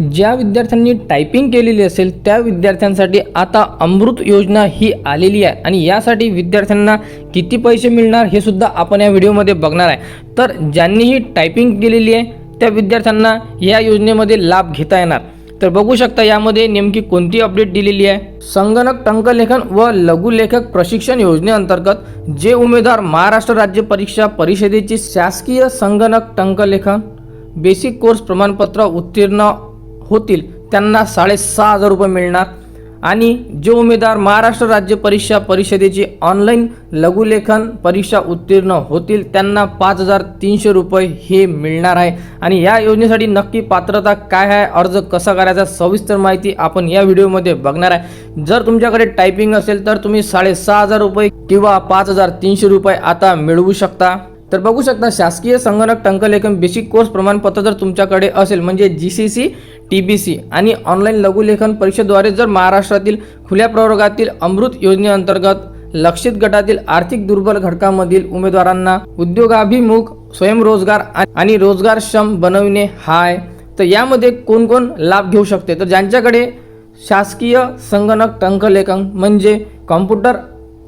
ज्या विद्यार्थ्यांनी टायपिंग केलेली असेल त्या विद्यार्थ्यांसाठी आता अमृत योजना ही आलेली आहे. आणि यासाठी विद्यार्थ्यांना किती पैसे मिळणार हे सुद्धा आपण या व्हिडिओमध्ये बघणार आहे. तर ज्यांनीही टायपिंग केलेली आहे त्या विद्यार्थ्यांना या योजनेमध्ये लाभ घेता येणार. तर बघू शकता यामध्ये नेमकी कोणती अपडेट दिलेली आहे. संगणक टंकलेखन व लघुलेखक प्रशिक्षण योजनेअंतर्गत जे उमेदवार महाराष्ट्र राज्य परीक्षा परिषदेची शासकीय संगणक टंकलेखन बेसिक कोर्स प्रमाणपत्र उत्तीर्ण होतील त्यांना साडेसहा हजार रुपये मिळणार. आणि जे उमेदवार महाराष्ट्र राज्य परीक्षा परिषदेची ऑनलाईन लघुलेखन परीक्षा उत्तीर्ण होतील त्यांना पाच हजार तीनशे रुपये हे मिळणार आहे. आणि या योजनेसाठी नक्की पात्रता काय आहे अर्ज कसा करायचा सविस्तर माहिती आपण या व्हिडिओमध्ये बघणार आहे. जर तुमच्याकडे टायपिंग असेल तर तुम्ही साडेसहा हजार रुपये किंवा पाच हजार तीनशे रुपये आता मिळवू शकता. तर बघू शकता शासकीय संगणक टंकलेखन बेसिक कोर्स प्रमाणपत्र जर तुमच्याकडे असेल म्हणजे G C C T B C आणि ऑनलाईन लघुलेखन परीक्षेद्वारे जर महाराष्ट्रातील खुल्या प्रवर्गातील अमृत योजनेअंतर्गत लक्षित गटातील आर्थिक दुर्बल घटकामधील उमेदवारांना उद्योगाभिमुख स्वयंरोजगार आणि रोजगारक्षम बनविणे हाय. तर यामध्ये कोण कोण लाभ घेऊ शकते? तर ज्यांच्याकडे शासकीय संगणक टंकलेखन म्हणजे कॉम्प्युटर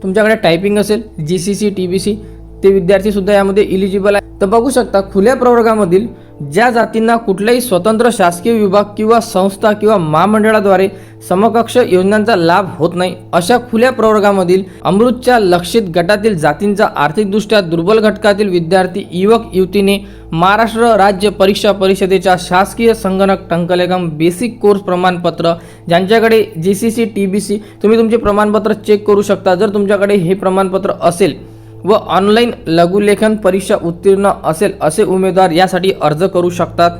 तुमच्याकडे टायपिंग असेल G C C T B C ते विद्यार्थी सुद्धा यामध्ये इलिजिबल आहे तर बघू शकता खुल्या प्रवर्गामधील ज्या जातींना कुठल्याही स्वतंत्र शासकीय विभाग किंवा संस्था किंवा महामंडळाद्वारे समकक्ष योजनांचा लाभ होत नाही अशा खुल्या प्रवर्गामधील अमृतच्या लक्षित गटातील जातींचा आर्थिकदृष्ट्या दुर्बल घटकातील विद्यार्थी युवक युवतीने महाराष्ट्र राज्य परीक्षा परिषदेच्या शासकीय संगणक टंकलेगम बेसिक कोर्स प्रमाणपत्र ज्यांच्याकडे G C C T B C तुम्ही तुमचे प्रमाणपत्र चेक करू शकता. जर तुमच्याकडे हे प्रमाणपत्र असेल व ऑनलाईन लघुलेखन परीक्षा उत्तीर्ण असेल असे उमेदवार यासाठी अर्ज करू शकतात.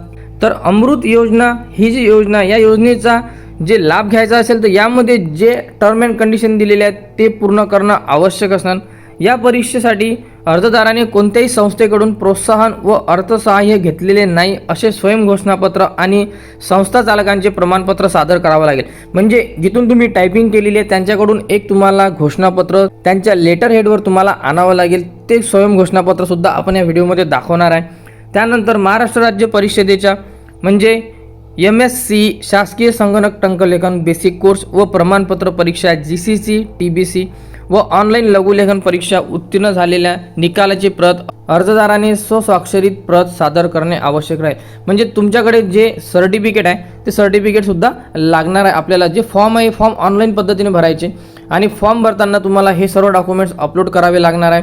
तर अमृत योजना ही जी योजना या योजनेचा जे लाभ घ्यायचा असेल तर यामध्ये जे टर्म अँड कंडिशन दिलेले आहेत ते पूर्ण करणं आवश्यक असणार. या परीक्षेसाठी अर्जदाराने कोणत्याही संस्थेकडून प्रोत्साहन व अर्थसहाय्य घेतलेले नाही असे स्वयंघोषणापत्र आणि संस्था चालकांचे प्रमाणपत्र सादर करावं लागेल. म्हणजे जिथून तुम्ही टायपिंग केलेली आहे त्यांच्याकडून एक तुम्हाला घोषणापत्र त्यांच्या लेटर हेडवर तुम्हाला आणावं लागेल. ते स्वयंघोषणापत्र सुद्धा आपण या व्हिडिओमध्ये दाखवणार आहे. त्यानंतर महाराष्ट्र राज्य परिषदेच्या म्हणजे एम एस सी शासकीय संगणक टंकलेखन बेसिक कोर्स व प्रमाणपत्र परीक्षा G C C T B C व ऑनलाईन लघुलेखन परीक्षा उत्तीर्ण झालेल्या निकालाची प्रत अर्जदाराने स्वस्वाक्षरित प्रत सादर करणे आवश्यक राहील. म्हणजे तुमच्याकडे जे सर्टिफिकेट आहे ते सर्टिफिकेटसुद्धा लागणार आहे. आपल्याला जे फॉर्म आहे फॉर्म ऑनलाईन पद्धतीने भरायचे. आणि फॉर्म भरताना तुम्हाला हे सर्व डॉक्युमेंट्स अपलोड करावे लागणार आहे.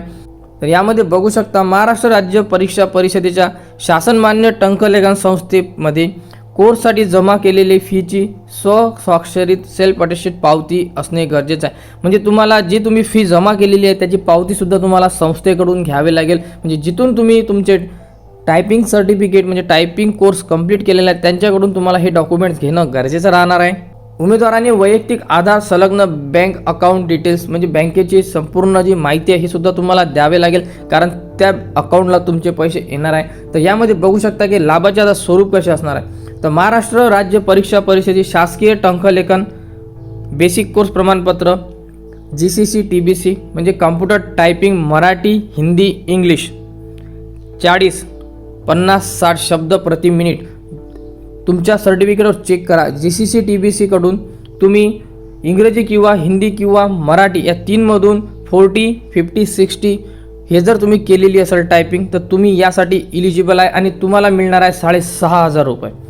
तर यामध्ये बघू शकता महाराष्ट्र राज्य परीक्षा परिषदेच्या शासनमान्य टंकलेखन संस्थेमध्ये कोर्ससाठी जमा केलेली फीची स्वस्वाक्षरित सेल्फ अटेस्टेड पावती असणे गरजेचं आहे. म्हणजे तुम्हाला जी तुम्ही फी जमा केलेली आहे त्याची पावतीसुद्धा तुम्हाला संस्थेकडून घ्यावी लागेल. म्हणजे जिथून तुम्ही तुमचे टायपिंग सर्टिफिकेट म्हणजे टायपिंग कोर्स कंप्लीट केलेला आहे त्यांच्याकडून तुम्हाला हे डॉक्युमेंट्स घेणं गरजेचं राहणार आहे. उमेदवाराने वैयक्तिक आधार संलग्न बँक अकाउंट डिटेल्स म्हणजे बँकेची संपूर्ण जी माहिती आहे ही सुद्धा तुम्हाला द्यावे लागेल. कारण त्या अकाउंटला तुमचे पैसे येणार आहे. तर यामध्ये बघू शकता की लाभाचे आता स्वरूप कसे असणार आहे. तर महाराष्ट्र राज्य परीक्षा परिषदेची शासकीय टंकलेखन बेसिक कोर्स प्रमाणपत्र G C C T B C म्हणजे computer typing Marathi Hindi English चाळीस पन्नास साठ शब्द प्रति मिनिट तुमच्या सर्टिफिकेटवर चेक करा. G C C T B सीकडून तुम्ही इंग्रजी किंवा हिंदी किंवा मराठी या तीनमधून फोर्टी फिफ्टी सिक्स्टी हे जर तुम्ही केलेली असेल टायपिंग तर तुम्ही यासाठी इलिजिबल आहे आणि तुम्हाला मिळणार आहे साडेसहा हजार रुपये.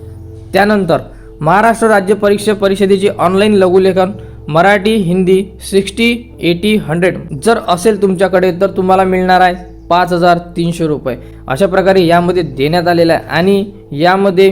त्यानंतर महाराष्ट्र राज्य परीक्षा परिषदेची online लघुलेखन Marathi Hindi sixty eighty hundred जर असेल तुमच्याकडे तर तुम्हाला मिळणार आहे पाच हजार तीनशे रुपये. अशा प्रकारे यामध्ये देण्यात आलेलं आहे आणि यामध्ये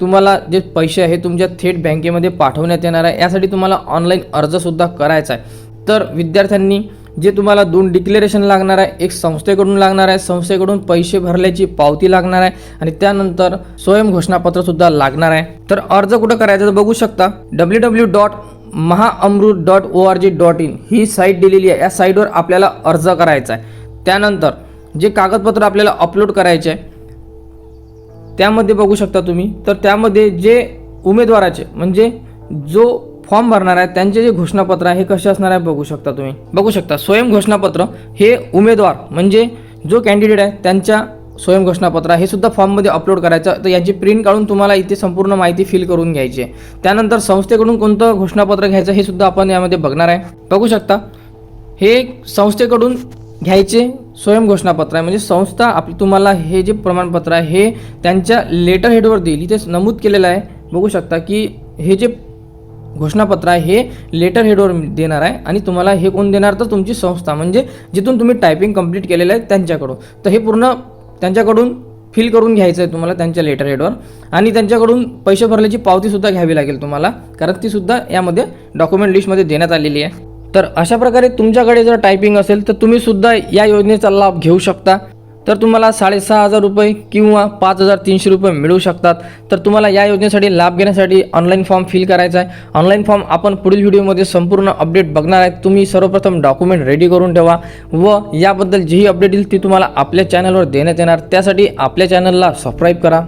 तुम्हाला जे पैसे आहे तुमच्या थेट बँकेमध्ये पाठवण्यात येणार आहे. यासाठी तुम्हाला ऑनलाईन अर्जसुद्धा करायचा आहे. तर विद्यार्थ्यांनी जे तुम्हाला दोन डिक्लेरेशन लागणार आहे एक संस्थेकडून लागणार आहे संस्थेकडून पैसे भरल्याची पावती लागणार आहे आणि त्यानंतर स्वयं घोषणापत्रसुद्धा लागणार आहे. तर अर्ज कुठं करायचा तर बघू शकता. W W dot Mahaamrut dot O R G dot in he site दिलेली आहे. या साईटवर आपल्याला अर्ज करायचा आहे. त्यानंतर जे कागदपत्र आपल्याला अपलोड करायचे आहे त्यामध्ये बघू शकता तुम्ही. तर त्यामध्ये जे उमेदवाराचे म्हणजे जो फॉर्म भरणार आहे त्यांचे जे घोषणापत्र आहे हे कसे असणार आहे बघू शकता तुम्ही. बघू शकता स्वयं घोषणापत्र हे उमेदवार म्हणजे जो कॅन्डिडेट आहे त्यांच्या स्वयं घोषणापत्र आहे हे सुद्धा फॉर्ममध्ये अपलोड करायचं तर याची प्रिंट काढून तुम्हाला इथे संपूर्ण माहिती फिल करून घ्यायची आहे. त्यानंतर संस्थेकडून कोणतं घोषणापत्र घ्यायचं हे सुद्धा आपण यामध्ये बघणार आहे. बघू शकता हे संस्थेकडून घ्यायचे स्वयं घोषणापत्र आहे. म्हणजे संस्था आपली तुम्हाला हे जे प्रमाणपत्र आहे हे त्यांच्या लेटर हेडवर देईल इथे नमूद केलेलं आहे. बघू शकता की हे जे घोषणापत्र आहे हे लेटर हेडवर देणार आहे. आणि तुम्हाला हे कोण देणार तर तुमची संस्था म्हणजे जिथून तुम्ही टायपिंग कंप्लीट केलेलं आहे त्यांच्याकडून. तर हे पूर्ण त्यांच्याकडून फिल करून घ्यायचं आहे तुम्हाला त्यांच्या लेटर हेडवर आणि त्यांच्याकडून पैसे भरल्याची पावतीसुद्धा घ्यावी लागेल तुम्हाला कारण तीसुद्धा यामध्ये डॉक्युमेंट लिस्टमध्ये देण्यात आलेली आहे. तर अशा प्रकारे तुमच्याकडे जर टायपिंग असेल तर तुम्ही सुद्धा या योजनेचा लाभ घेऊ शकता. तर तुम्हाला साडेसहा हजार रुपये किंवा पाच हजार तीनशे रुपये मिळू शकतात. तर तुम्हाला या योजनेसाठी लाभ घेण्यासाठी ऑनलाईन फॉर्म फिल करायचा आहे. ऑनलाईन फॉर्म आपण पुढील व्हिडिओमध्ये संपूर्ण अपडेट बघणार आहे तुम्ही सर्वप्रथम डॉक्युमेंट रेडी करून ठेवा व याबद्दल जीही अपडेट येईल ती तुम्हाला आपल्या चॅनलवर देण्यात येणार. त्यासाठी आपल्या चॅनलला सबस्क्राईब करा.